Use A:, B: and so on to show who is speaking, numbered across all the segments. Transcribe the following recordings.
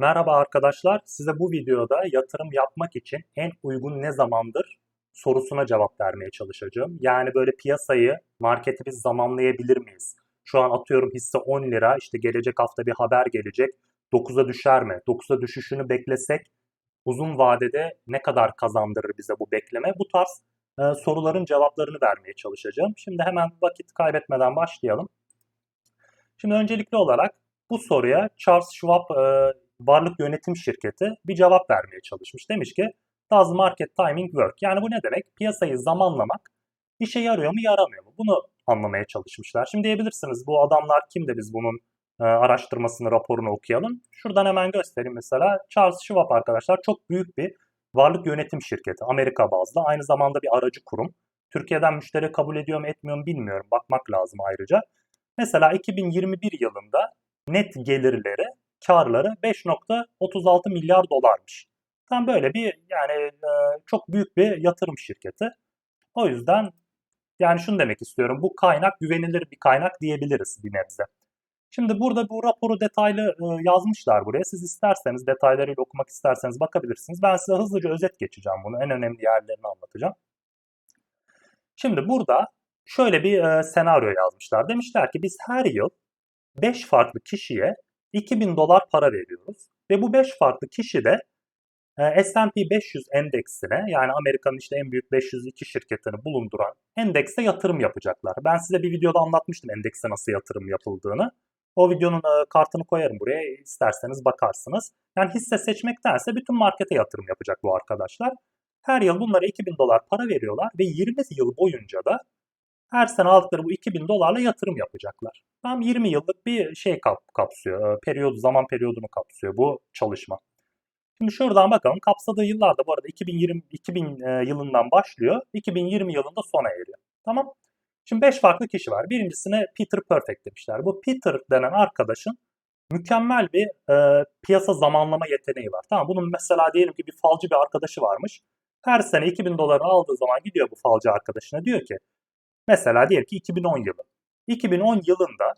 A: Merhaba arkadaşlar, size bu videoda yatırım yapmak için en uygun ne zamandır sorusuna cevap vermeye çalışacağım. Yani böyle piyasayı, marketi biz zamanlayabilir miyiz? Şu an atıyorum hisse 10 lira, işte gelecek hafta bir haber gelecek, 9'a düşer mi? 9'a düşüşünü beklesek uzun vadede ne kadar kazandırır bize bu bekleme? Bu tarz e, soruların cevaplarını vermeye çalışacağım. Şimdi hemen vakit kaybetmeden başlayalım. Şimdi öncelikli olarak bu soruya Charles Schwab e, varlık yönetim şirketi bir cevap vermeye çalışmış. Demiş ki does market timing work? Yani bu ne demek? Piyasayı zamanlamak işe yarıyor mu yaramıyor mu? Bunu anlamaya çalışmışlar. Şimdi diyebilirsiniz bu adamlar kim de biz bunun e, araştırmasını, raporunu okuyalım. Şuradan hemen göstereyim mesela. Charles Schwab arkadaşlar çok büyük bir varlık yönetim şirketi. Amerika bazlı. Aynı zamanda bir aracı kurum. Türkiye'den müşteri kabul ediyor mu etmiyor mu bilmiyorum. Bakmak lazım ayrıca. Mesela 2021 yılında net gelirleri, karları 5.36 milyar dolarmış. Tam böyle bir yani e, çok büyük bir yatırım şirketi. O yüzden yani şunu demek istiyorum. Bu kaynak güvenilir bir kaynak diyebiliriz bir nebze. Şimdi burada bu raporu detaylı e, yazmışlar buraya. Siz isterseniz detaylarıyla okumak isterseniz bakabilirsiniz. Ben size hızlıca özet geçeceğim bunu. En önemli yerlerini anlatacağım. Şimdi burada şöyle bir e, senaryo yazmışlar. Demişler ki biz her yıl 5 farklı kişiye 2000 dolar para veriyoruz. Ve bu 5 farklı kişi de e, S&P 500 endeksine yani Amerika'nın işte en büyük 502 şirketini bulunduran endekse yatırım yapacaklar. Ben size bir videoda anlatmıştım endekse nasıl yatırım yapıldığını. O videonun e, kartını koyarım buraya isterseniz bakarsınız. Yani hisse seçmektense bütün markete yatırım yapacak bu arkadaşlar. Her yıl bunlara 2000 dolar para veriyorlar ve 20 yıl boyunca da her sene aldıkları bu 2000 dolarla yatırım yapacaklar. Tam 20 yıllık bir şey kap, kapsıyor. E, periyod, zaman periyodunu kapsıyor bu çalışma. Şimdi şuradan bakalım. Kapsadığı yıllarda bu arada 2020 2000 e, yılından başlıyor. 2020 yılında sona eriyor. Tamam? Şimdi 5 farklı kişi var. Birincisine Peter Perfect demişler. Bu Peter denen arkadaşın mükemmel bir e, piyasa zamanlama yeteneği var. Tamam bunun mesela diyelim ki bir falcı bir arkadaşı varmış. Her sene 2000 doları aldığı zaman gidiyor bu falcı arkadaşına diyor ki mesela diyelim ki 2010 yılı. 2010 yılında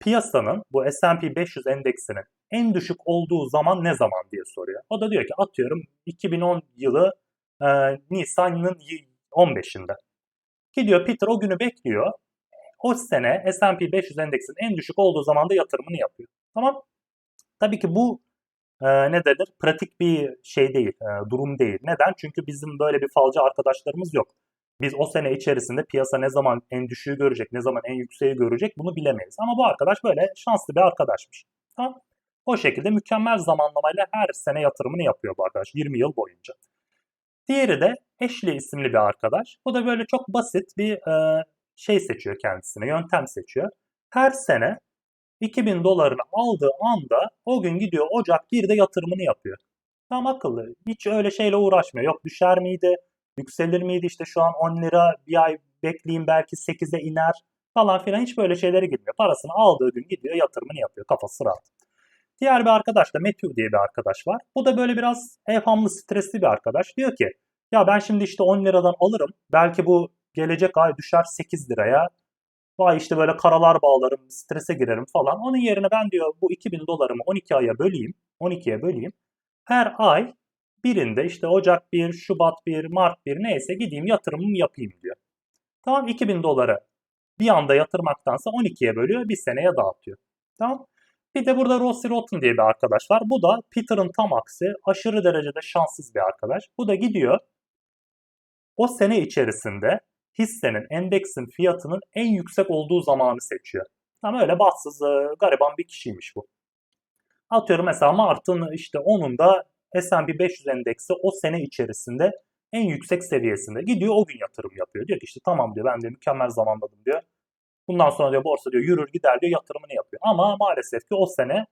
A: piyasanın bu S&P 500 endeksinin en düşük olduğu zaman ne zaman diye soruyor. O da diyor ki atıyorum 2010 yılı e, Nisan'ın 15'inde. Gidiyor Peter o günü bekliyor. O sene S&P 500 endeksinin en düşük olduğu zaman da yatırımını yapıyor. Tamam. Tabii ki bu e, ne denir? Pratik bir şey değil, e, durum değil. Neden? Çünkü bizim böyle bir falcı arkadaşlarımız yok. Biz o sene içerisinde piyasa ne zaman en düşüğü görecek, ne zaman en yükseği görecek bunu bilemeyiz. Ama bu arkadaş böyle şanslı bir arkadaşmış. Tamam. O şekilde mükemmel zamanlamayla her sene yatırımını yapıyor bu arkadaş 20 yıl boyunca. Diğeri de Ashley isimli bir arkadaş. Bu da böyle çok basit bir e, şey seçiyor kendisine, yöntem seçiyor. Her sene 2000 dolarını aldığı anda o gün gidiyor Ocak 1'de yatırımını yapıyor. Tam akıllı. Hiç öyle şeyle uğraşmıyor. Yok düşer miydi, yükselir miydi işte şu an 10 lira bir ay bekleyeyim belki 8'e iner falan filan hiç böyle şeylere girmiyor. Parasını aldığı gün gidiyor yatırımını yapıyor. Kafası rahat. Diğer bir arkadaş da Matthew diye bir arkadaş var. Bu da böyle biraz evhamlı, stresli bir arkadaş. Diyor ki ya ben şimdi işte 10 liradan alırım. Belki bu gelecek ay düşer 8 liraya. Vay işte böyle karalar bağlarım, strese girerim falan. Onun yerine ben diyor bu 2000 dolarımı 12 aya böleyim. 12'ye böleyim. Her ay birinde işte Ocak 1, Şubat 1, Mart 1 neyse gideyim yatırımımı yapayım diyor. Tamam 2000 doları bir anda yatırmaktansa 12'ye bölüyor bir seneye dağıtıyor. Tamam. Bir de burada Rossi Rotten diye bir arkadaş var. Bu da Peter'ın tam aksi aşırı derecede şanssız bir arkadaş. Bu da gidiyor o sene içerisinde hissenin, endeksin fiyatının en yüksek olduğu zamanı seçiyor. Tam öyle bahtsız, gariban bir kişiymiş bu. Atıyorum mesela Mart'ın işte 10'unda S&P 500 endeksi o sene içerisinde en yüksek seviyesinde. Gidiyor o gün yatırım yapıyor. Diyor ki işte tamam diyor ben de mükemmel zamanladım diyor. Bundan sonra diyor borsa diyor yürür gider diyor yatırımını yapıyor. Ama maalesef ki o sene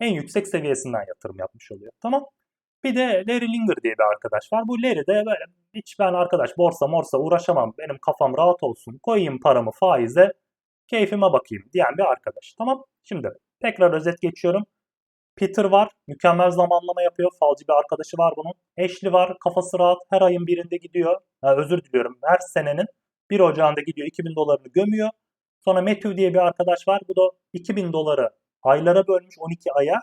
A: en yüksek seviyesinden yatırım yapmış oluyor. Tamam. Bir de Larry Linger diye bir arkadaş var. Bu Larry de böyle hiç ben arkadaş borsa morsa uğraşamam. Benim kafam rahat olsun. Koyayım paramı faize. Keyfime bakayım diyen bir arkadaş. Tamam. Şimdi tekrar özet geçiyorum. Peter var. Mükemmel zamanlama yapıyor. Falcı bir arkadaşı var bunun. Ashley var. Kafası rahat. Her ayın birinde gidiyor. Ha, özür diliyorum. Her senenin 1 Ocağı'nda gidiyor. 2000 dolarını gömüyor. Sonra Matthew diye bir arkadaş var. Bu da 2000 doları aylara bölmüş 12 aya.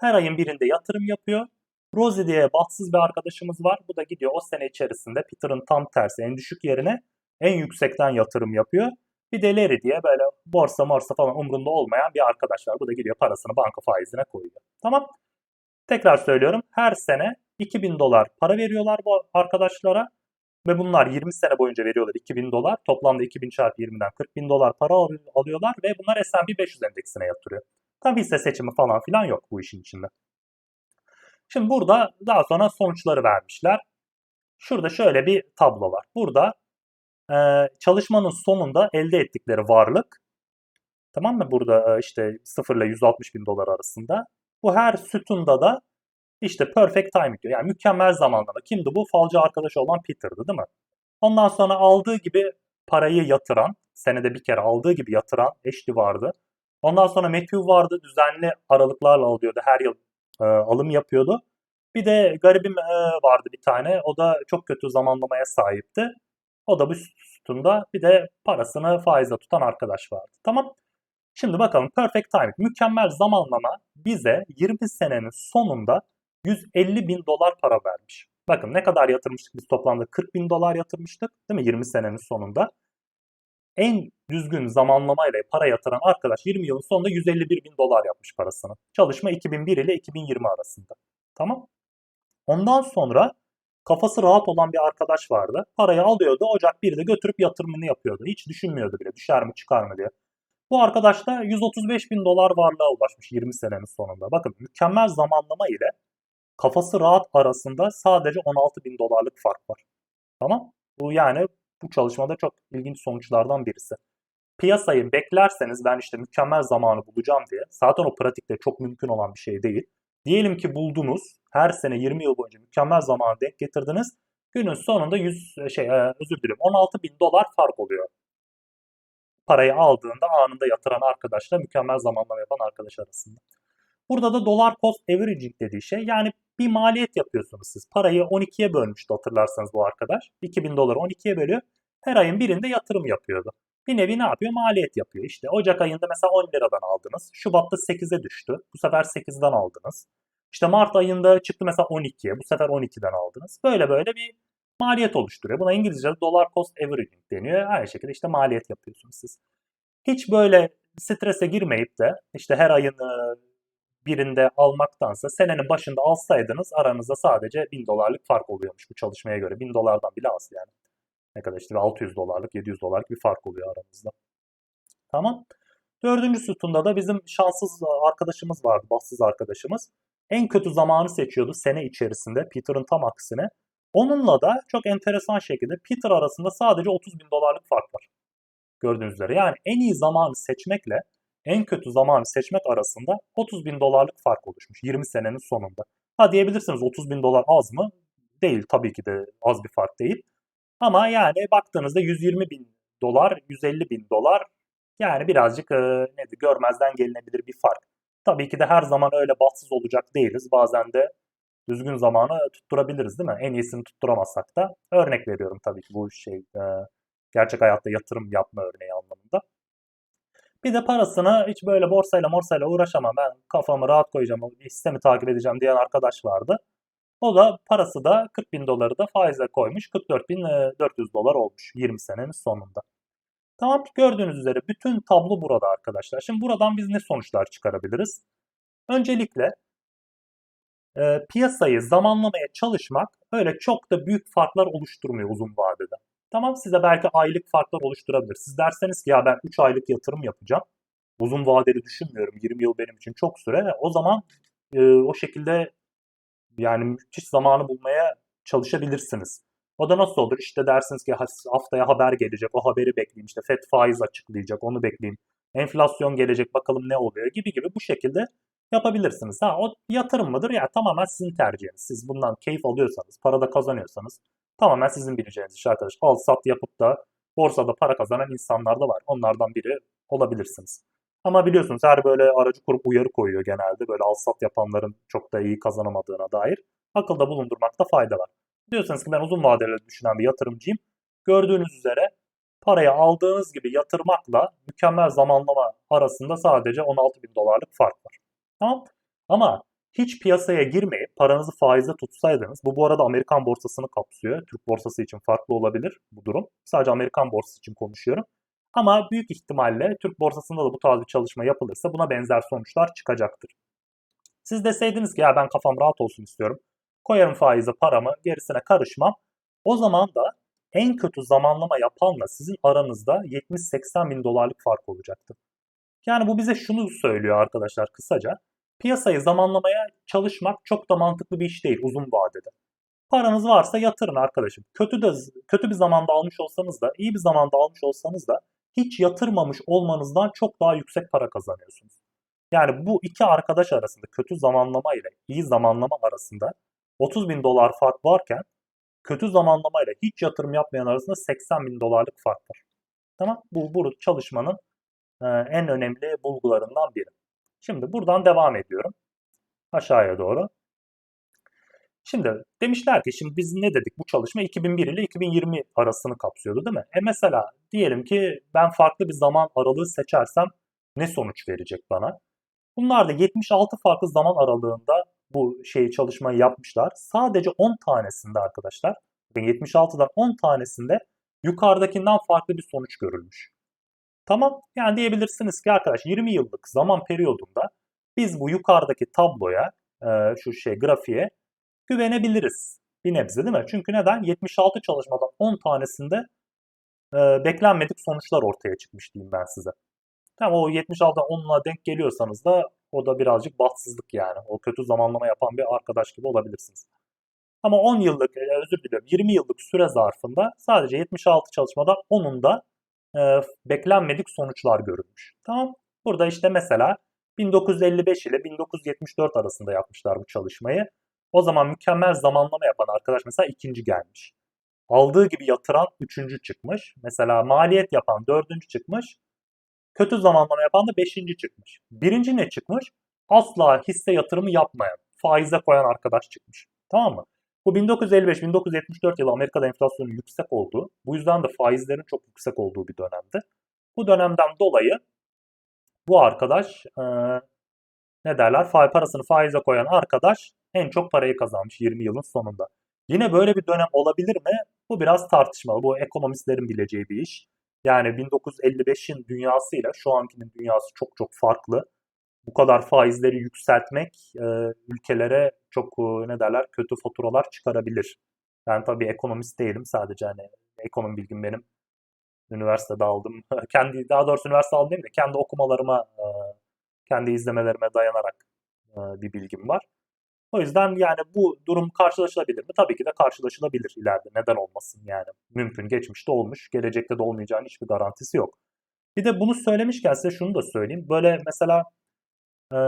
A: Her ayın birinde yatırım yapıyor. Rosie diye bahtsız bir arkadaşımız var. Bu da gidiyor o sene içerisinde Peter'ın tam tersi en düşük yerine en yüksekten yatırım yapıyor. Bir de Larry diye böyle borsa morsa falan umrunda olmayan bir arkadaş var. Bu da gidiyor parasını banka faizine koyuyor. Tamam. Tekrar söylüyorum. Her sene 2000 dolar para veriyorlar bu arkadaşlara. Ve bunlar 20 sene boyunca veriyorlar 2000 dolar. Toplamda 2000 çarpı 20'den 40 bin dolar para al- alıyorlar ve bunlar S&P 500 endeksine yatırıyor. Tabii hisse seçimi falan filan yok bu işin içinde. Şimdi burada daha sonra sonuçları vermişler. Şurada şöyle bir tablo var. Burada e, çalışmanın sonunda elde ettikleri varlık tamam mı? Burada e, işte 0 ile 160 bin dolar arasında. Bu her sütunda da işte perfect timing diyor. Yani mükemmel zamanlama. Kimdi bu? Falcı arkadaşı olan Peter'dı değil mi? Ondan sonra aldığı gibi parayı yatıran, senede bir kere aldığı gibi yatıran Ashley vardı. Ondan sonra Matthew vardı. Düzenli aralıklarla alıyordu. Her yıl e, alım yapıyordu. Bir de garibim e, vardı bir tane. O da çok kötü zamanlamaya sahipti. O da bu sütunda bir de parasını faizle tutan arkadaş vardı. Tamam. Şimdi bakalım perfect timing. Mükemmel zamanlama bize 20 senenin sonunda 150 bin dolar para vermiş. Bakın ne kadar yatırmıştık biz toplamda 40 bin dolar yatırmıştık değil mi 20 senenin sonunda. En düzgün zamanlamayla para yatıran arkadaş 20 yılın sonunda 151 bin dolar yapmış parasını. Çalışma 2001 ile 2020 arasında. Tamam. Ondan sonra kafası rahat olan bir arkadaş vardı. Parayı alıyordu Ocak 1'de götürüp yatırımını yapıyordu. Hiç düşünmüyordu bile düşer mi çıkar mı diye. Bu arkadaş da 135 bin dolar varlığa ulaşmış 20 senenin sonunda. Bakın mükemmel zamanlama ile kafası rahat arasında sadece 16 bin dolarlık fark var. Tamam. Bu yani bu çalışmada çok ilginç sonuçlardan birisi. Piyasayı beklerseniz ben işte mükemmel zamanı bulacağım diye zaten o pratikte çok mümkün olan bir şey değil. Diyelim ki buldunuz her sene 20 yıl boyunca mükemmel zamanı denk getirdiniz. Günün sonunda 100 şey e, özür dilerim 16 bin dolar fark oluyor. Parayı aldığında anında yatıran arkadaşla mükemmel zamanlama yapan arkadaş arasında. Burada da dolar cost averaging dediği şey yani bir maliyet yapıyorsunuz siz. Parayı 12'ye bölmüştü hatırlarsanız bu arkadaş. 2000 doları 12'ye bölüyor. Her ayın birinde yatırım yapıyordu. Bir nevi ne yapıyor? Maliyet yapıyor. İşte Ocak ayında mesela 10 liradan aldınız. Şubat'ta 8'e düştü. Bu sefer 8'den aldınız. İşte Mart ayında çıktı mesela 12'ye. Bu sefer 12'den aldınız. Böyle böyle bir maliyet oluşturuyor. Buna İngilizce'de dolar cost averaging deniyor. Aynı şekilde işte maliyet yapıyorsunuz siz. Hiç böyle strese girmeyip de işte her ayın birinde almaktansa senenin başında alsaydınız aranızda sadece 1000 dolarlık fark oluyormuş bu çalışmaya göre. 1000 dolardan bile az yani. Ne kadar işte 600 dolarlık 700 dolarlık bir fark oluyor aramızda. Tamam. Dördüncü sütunda da bizim şanssız arkadaşımız vardı, bahtsız arkadaşımız. En kötü zamanı seçiyordu sene içerisinde Peter'ın tam aksine. Onunla da çok enteresan şekilde Peter arasında sadece 30 bin dolarlık fark var. Gördüğünüz üzere. Yani en iyi zamanı seçmekle en kötü zamanı seçmek arasında 30 bin dolarlık fark oluşmuş 20 senenin sonunda. Ha diyebilirsiniz 30 bin dolar az mı? Değil tabii ki de az bir fark değil. Ama yani baktığınızda 120 bin dolar, 150 bin dolar yani birazcık e, nedir görmezden gelinebilir bir fark. Tabii ki de her zaman öyle bahtsız olacak değiliz. Bazen de düzgün zamanı tutturabiliriz değil mi? En iyisini tutturamazsak da örnek veriyorum tabii ki bu şey e, gerçek hayatta yatırım yapma örneği anlamında. Bir de parasını hiç böyle borsayla morsayla uğraşamam ben kafamı rahat koyacağım bir sistemi takip edeceğim diyen arkadaş vardı. O da parası da 40 bin doları da faizle koymuş 44 bin 400 dolar olmuş 20 senenin sonunda. Tamam gördüğünüz üzere bütün tablo burada arkadaşlar. Şimdi buradan biz ne sonuçlar çıkarabiliriz? Öncelikle e, piyasayı zamanlamaya çalışmak öyle çok da büyük farklar oluşturmuyor uzun vadede. Tamam size belki aylık farklar oluşturabilir. Siz derseniz ki ya ben 3 aylık yatırım yapacağım. Uzun vadeli düşünmüyorum. 20 yıl benim için çok süre. O zaman e, o şekilde yani müthiş zamanı bulmaya çalışabilirsiniz. O da nasıl olur? İşte dersiniz ki haftaya haber gelecek. O haberi bekleyeyim. İşte FED faiz açıklayacak. Onu bekleyeyim. Enflasyon gelecek. Bakalım ne oluyor gibi gibi bu şekilde yapabilirsiniz. Ha o yatırım mıdır? Ya tamamen sizin tercihiniz. Siz bundan keyif alıyorsanız, para da kazanıyorsanız Tamamen sizin bileceğiniz iş arkadaş. Al sat yapıp da borsada para kazanan insanlar da var. Onlardan biri olabilirsiniz. Ama biliyorsunuz her böyle aracı kurup uyarı koyuyor genelde. Böyle al sat yapanların çok da iyi kazanamadığına dair. Akılda bulundurmakta fayda var. Diyorsanız ki ben uzun vadeli düşünen bir yatırımcıyım. Gördüğünüz üzere parayı aldığınız gibi yatırmakla mükemmel zamanlama arasında sadece 16 bin dolarlık fark var. Tamam. Ama hiç piyasaya girmeyip paranızı faize tutsaydınız, bu bu arada Amerikan borsasını kapsıyor. Türk borsası için farklı olabilir bu durum. Sadece Amerikan borsası için konuşuyorum. Ama büyük ihtimalle Türk borsasında da bu tarz bir çalışma yapılırsa buna benzer sonuçlar çıkacaktır. Siz deseydiniz ki ya ben kafam rahat olsun istiyorum. Koyarım faize paramı, gerisine karışmam. O zaman da en kötü zamanlama yapanla sizin aranızda 70-80 bin dolarlık fark olacaktı. Yani bu bize şunu söylüyor arkadaşlar kısaca. Piyasayı zamanlamaya çalışmak çok da mantıklı bir iş değil uzun vadede. Paranız varsa yatırın arkadaşım. Kötü de kötü bir zamanda almış olsanız da, iyi bir zamanda almış olsanız da hiç yatırmamış olmanızdan çok daha yüksek para kazanıyorsunuz. Yani bu iki arkadaş arasında kötü zamanlama ile iyi zamanlama arasında 30 bin dolar fark varken kötü zamanlama ile hiç yatırım yapmayan arasında 80 bin dolarlık fark var. Tamam Bu, bu çalışmanın e, en önemli bulgularından biri. Şimdi buradan devam ediyorum. Aşağıya doğru. Şimdi demişler ki şimdi biz ne dedik bu çalışma 2001 ile 2020 arasını kapsıyordu değil mi? E mesela diyelim ki ben farklı bir zaman aralığı seçersem ne sonuç verecek bana? Bunlar da 76 farklı zaman aralığında bu şeyi çalışmayı yapmışlar. Sadece 10 tanesinde arkadaşlar, 76'dan 10 tanesinde yukarıdakinden farklı bir sonuç görülmüş. Tamam, yani diyebilirsiniz ki arkadaş 20 yıllık zaman periyodunda biz bu yukarıdaki tabloya, e, şu şey grafiğe güvenebiliriz. Bir nebze değil mi? Çünkü neden? 76 çalışmadan 10 tanesinde e, beklenmedik sonuçlar ortaya çıkmış diyeyim ben size. Tamam o 76'dan 10'una denk geliyorsanız da o da birazcık bahtsızlık yani. O kötü zamanlama yapan bir arkadaş gibi olabilirsiniz. Ama 10 yıllık, özür diliyorum 20 yıllık süre zarfında sadece 76 çalışmadan 10'unda e, beklenmedik sonuçlar görülmüş. Tamam. Burada işte mesela 1955 ile 1974 arasında yapmışlar bu çalışmayı. O zaman mükemmel zamanlama yapan arkadaş mesela ikinci gelmiş. Aldığı gibi yatıran üçüncü çıkmış. Mesela maliyet yapan dördüncü çıkmış. Kötü zamanlama yapan da beşinci çıkmış. Birinci ne çıkmış? Asla hisse yatırımı yapmayan, faize koyan arkadaş çıkmış. Tamam mı? Bu 1955-1974 yılı Amerika'da enflasyonun yüksek olduğu, bu yüzden de faizlerin çok yüksek olduğu bir dönemdi. Bu dönemden dolayı bu arkadaş e, ne derler? Faiz parasını faize koyan arkadaş en çok parayı kazanmış 20 yılın sonunda. Yine böyle bir dönem olabilir mi? Bu biraz tartışmalı. Bu ekonomistlerin bileceği bir iş. Yani 1955'in dünyasıyla şu ankinin dünyası çok çok farklı. Bu kadar faizleri yükseltmek e, ülkelere çok e, ne derler kötü faturalar çıkarabilir. Ben tabii ekonomist değilim sadece hani ekonomi bilgim benim üniversitede aldım. kendi daha doğrusu üniversite aldım değil de kendi okumalarıma, e, kendi izlemelerime dayanarak e, bir bilgim var. O yüzden yani bu durum karşılaşılabilir mi? Tabii ki de karşılaşılabilir ileride. Neden olmasın yani? Mümkün. Geçmişte olmuş. Gelecekte de olmayacağının hiçbir garantisi yok. Bir de bunu söylemişken size şunu da söyleyeyim. Böyle mesela e,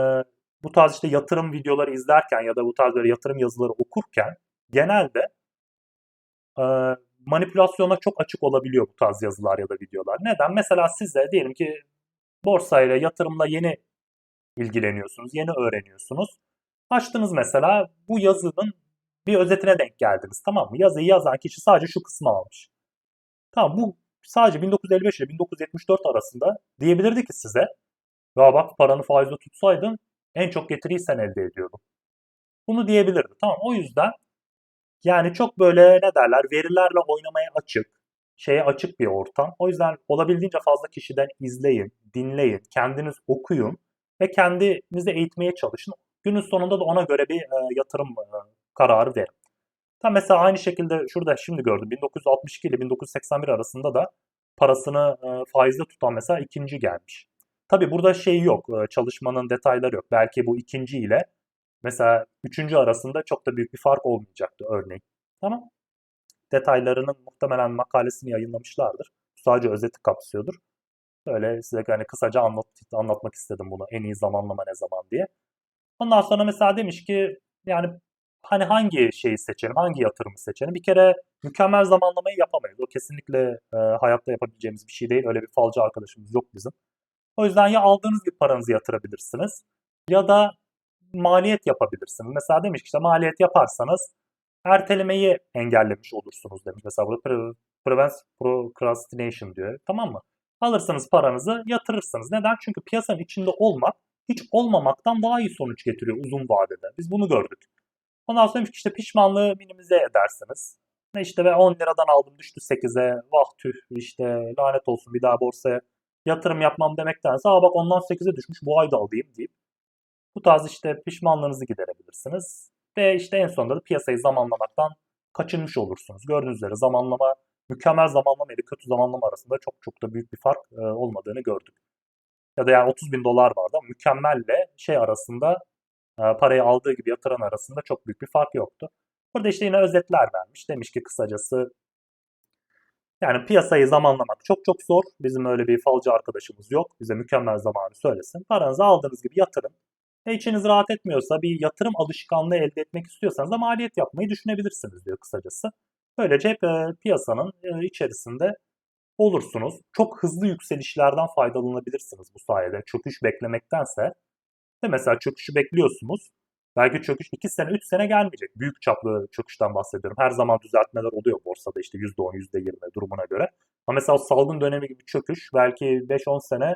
A: bu tarz işte yatırım videoları izlerken ya da bu tarz böyle yatırım yazıları okurken genelde e, manipülasyona çok açık olabiliyor bu tarz yazılar ya da videolar. Neden? Mesela size diyelim ki borsayla, yatırımla yeni ilgileniyorsunuz, yeni öğreniyorsunuz. Açtınız mesela bu yazının bir özetine denk geldiniz tamam mı? Yazıyı yazan kişi sadece şu kısmı almış. Tamam bu sadece 1955 ile 1974 arasında diyebilirdi ki size ya bak paranı faizle tutsaydın en çok getiriyi sen elde ediyordun. Bunu diyebilirdi. Tamam o yüzden yani çok böyle ne derler verilerle oynamaya açık, şeye açık bir ortam. O yüzden olabildiğince fazla kişiden izleyin, dinleyin, kendiniz okuyun ve kendinizi eğitmeye çalışın. Günün sonunda da ona göre bir e, yatırım e, kararı verin. Tam mesela aynı şekilde şurada şimdi gördüm 1962 ile 1981 arasında da parasını e, faizde tutan mesela ikinci gelmiş. Tabi burada şey yok e, çalışmanın detayları yok. Belki bu ikinci ile mesela üçüncü arasında çok da büyük bir fark olmayacaktı örneğin. Tamam. Detaylarının muhtemelen makalesini yayınlamışlardır. Sadece özeti kapsıyordur. Böyle size hani kısaca anlat, anlatmak istedim bunu en iyi zamanlama ne zaman diye. Ondan sonra mesela demiş ki yani hani hangi şeyi seçelim, hangi yatırımı seçelim? Bir kere mükemmel zamanlamayı yapamayız. O kesinlikle e, hayatta yapabileceğimiz bir şey değil. Öyle bir falcı arkadaşımız yok bizim. O yüzden ya aldığınız gibi paranızı yatırabilirsiniz ya da maliyet yapabilirsiniz. Mesela demiş ki işte maliyet yaparsanız ertelemeyi engellemiş olursunuz demiş. Mesela burada pre prevent procrastination diyor. Tamam mı? Alırsınız paranızı yatırırsınız. Neden? Çünkü piyasanın içinde olmak hiç olmamaktan daha iyi sonuç getiriyor uzun vadede. Biz bunu gördük. Ondan sonra işte pişmanlığı minimize edersiniz. İşte ve 10 liradan aldım düştü 8'e. Vah tüh işte lanet olsun bir daha borsaya yatırım yapmam demektense aa bak ondan 8'e düşmüş bu ay da alayım deyip bu tarz işte pişmanlığınızı giderebilirsiniz. Ve işte en sonunda da piyasayı zamanlamaktan kaçınmış olursunuz. Gördüğünüz üzere zamanlama, mükemmel zamanlama ile kötü zamanlama arasında çok çok da büyük bir fark olmadığını gördük. Ya da yani 30 bin dolar vardı ama mükemmelle şey arasında e, parayı aldığı gibi yatıran arasında çok büyük bir fark yoktu. Burada işte yine özetler vermiş. Demiş ki kısacası yani piyasayı zamanlamak çok çok zor. Bizim öyle bir falcı arkadaşımız yok. Bize mükemmel zamanı söylesin. Paranızı aldığınız gibi yatırın. Ve içiniz rahat etmiyorsa bir yatırım alışkanlığı elde etmek istiyorsanız da maliyet yapmayı düşünebilirsiniz diyor kısacası. Böylece hep e, piyasanın e, içerisinde olursunuz. Çok hızlı yükselişlerden faydalanabilirsiniz bu sayede. Çöküş beklemektense. De mesela çöküşü bekliyorsunuz. Belki çöküş 2 sene 3 sene gelmeyecek. Büyük çaplı çöküşten bahsediyorum. Her zaman düzeltmeler oluyor borsada işte %10 %20 durumuna göre. Ama mesela salgın dönemi gibi çöküş belki 5-10 sene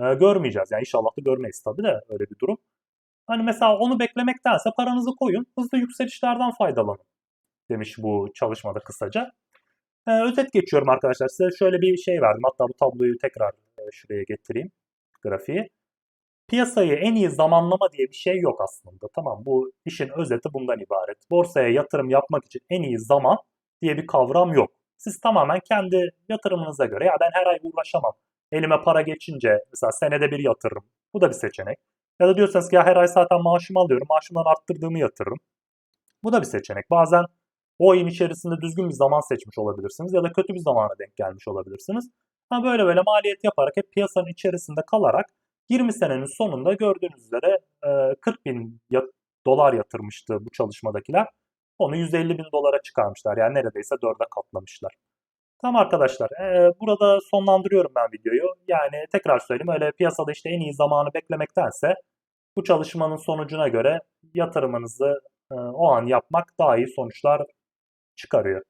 A: e, görmeyeceğiz. Yani inşallah da görmeyiz tabii de öyle bir durum. Hani mesela onu beklemektense paranızı koyun, hızlı yükselişlerden faydalanın demiş bu çalışmada kısaca. Ee, özet geçiyorum arkadaşlar. Size şöyle bir şey verdim. Hatta bu tabloyu tekrar e, şuraya getireyim. Grafiği. Piyasayı en iyi zamanlama diye bir şey yok aslında. Tamam bu işin özeti bundan ibaret. Borsaya yatırım yapmak için en iyi zaman diye bir kavram yok. Siz tamamen kendi yatırımınıza göre ya ben her ay uğraşamam. Elime para geçince mesela senede bir yatırırım. Bu da bir seçenek. Ya da diyorsanız ki ya her ay zaten maaşımı alıyorum. Maaşımdan arttırdığımı yatırırım. Bu da bir seçenek. Bazen o ayın içerisinde düzgün bir zaman seçmiş olabilirsiniz ya da kötü bir zamana denk gelmiş olabilirsiniz. Ama böyle böyle maliyet yaparak hep piyasanın içerisinde kalarak 20 senenin sonunda gördüğünüz üzere 40 bin dolar yatırmıştı bu çalışmadakiler. Onu 150 bin dolara çıkarmışlar. Yani neredeyse dörde katlamışlar. Tamam arkadaşlar. burada sonlandırıyorum ben videoyu. Yani tekrar söyleyeyim öyle piyasada işte en iyi zamanı beklemektense bu çalışmanın sonucuna göre yatırımınızı o an yapmak daha iyi sonuçlar çıkarıyor.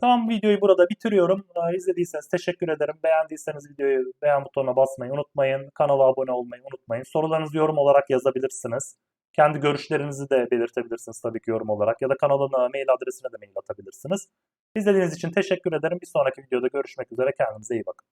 A: Tamam videoyu burada bitiriyorum. Ee, izlediyseniz teşekkür ederim. Beğendiyseniz videoyu beğen butonuna basmayı unutmayın. Kanala abone olmayı unutmayın. Sorularınızı yorum olarak yazabilirsiniz. Kendi görüşlerinizi de belirtebilirsiniz tabii ki yorum olarak. Ya da kanalın mail adresine de mail atabilirsiniz. İzlediğiniz için teşekkür ederim. Bir sonraki videoda görüşmek üzere. Kendinize iyi bakın.